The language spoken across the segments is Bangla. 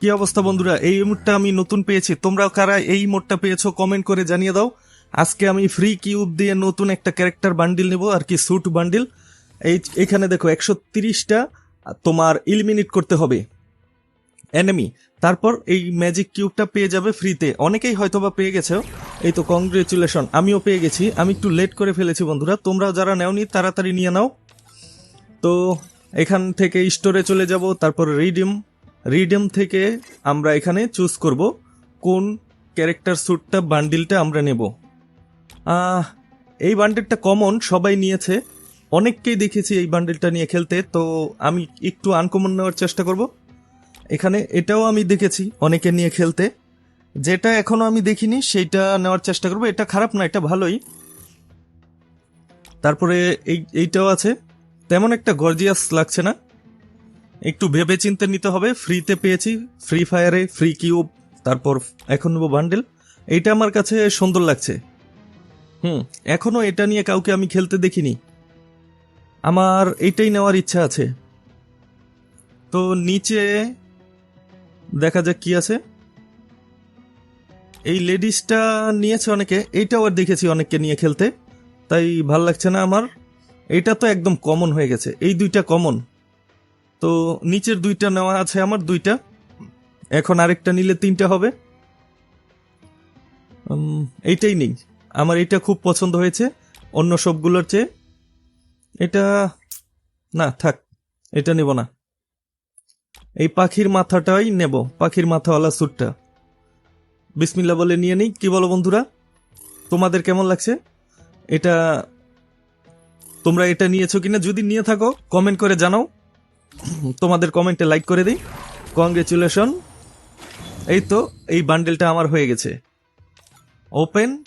কি অবস্থা বন্ধুরা? এই ইমোটটা আমি নতুন পেয়েছি। তোমরাও কারা এই ইমোটটা পেয়েছ কমেন্ট করে জানিয়ে দাও। আজকে আমি ফ্রি কিউব দিয়ে নতুন একটা ক্যারেক্টার বান্ডিল নেব, আর কি স্যুট বান্ডিল এই, এখানে দেখো, একশো তিরিশটা তোমার ইলিমিনেট করতে হবে। এনিমি তারপর এই ম্যাজিক কিউবটা পেয়ে যাবে ফ্রিতে অনেকেই হয়তোবা পেয়ে গেছে। এই তো কংগ্রেচুলেশন আমিও পেয়ে গেছি। আমি একটু লেট করে ফেলেছি বন্ধুরা। তোমরা যারা নেওনি, তাড়াতাড়ি নিয়ে নাও। তো, এখান থেকে স্টোরে চলে যাব, তারপর রিডিম রিডিম থেকে আমরা এখানে চুজ করব কোন ক্যারেক্টার স্যুটটা, বান্ডিলটা আমরা নেব। এই বান্ডেলটা কমন, সবাই নিয়েছে। অনেককেই দেখেছি এই বান্ডেলটা নিয়ে খেলতে, তো আমি একটু আনকমন নেওয়ার চেষ্টা করব। এখানে এটাও আমি দেখেছি অনেকে নিয়ে খেলতে। যেটা এখনও আমি দেখিনি, সেইটা নেওয়ার চেষ্টা করব। এটা খারাপ না, এটা ভালোই। তারপরে এই, এইটাও আছে। তেমন একটা গর্জিয়াস লাগছে না। একটু ভেবে চিন্তে নিতে হবে। ফ্রিতে পেয়েছি। ফ্রি ফায়ারে ফ্রি কিউব তারপর এখন নেব বান্ডেল এইটা আমার কাছে সুন্দর লাগছে। হুম, এখনও এটা নিয়ে কাউকে আমি খেলতে দেখিনি। আমার এইটাই নেওয়ার ইচ্ছা আছে। তো নিচে দেখা যাক কি আছে। এই লেডিসটা নিয়েছে অনেকে, এইটাও আর দেখেছি অনেককে নিয়ে খেলতে। তাই ভালো লাগছে না আমার। এটা তো একদম কমন হয়ে গেছে। এই দুইটা কমন তো নিচের দুইটা নেওয়া আছে আমার, দুইটা। এখন আরেকটা নিলে তিনটা হবে। এইটাই নেই। আমার এটা খুব পছন্দ হয়েছে, অন্য সবগুলোর চেয়ে। এটা, না, থাক, এটা নেব না। এই পাখির মাথাটাই নেব, পাখির মাথাওয়ালা স্যুটটা। বিসমিল্লা বলে নিয়ে নিই। কি বলো বন্ধুরা? তোমাদের কেমন লাগছে? এটা, তোমরা এটা নিয়েছো কিনা? যদি নিয়ে থাকো কমেন্ট করে জানাও। তোমাদের কমেন্টে লাইক করে দিই। কংগ্রেচুলেশন এই তো, এই বান্ডেলটা আমার হয়ে গেছে। ওপেন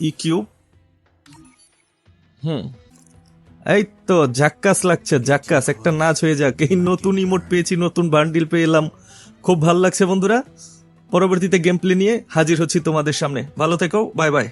ই কিউব হুম। এই তো জাক্কাস লাগছে জাক্কাস একটা নাচ হয়ে যাক। এই নতুন ইমোট পেয়েছি, নতুন বান্ডিল পেয়ে এলাম। খুব ভালো লাগছে বন্ধুরা। পরবর্তীতে গেম প্লে নিয়ে হাজির হচ্ছি তোমাদের সামনে। ভালো থেকো বাই বাই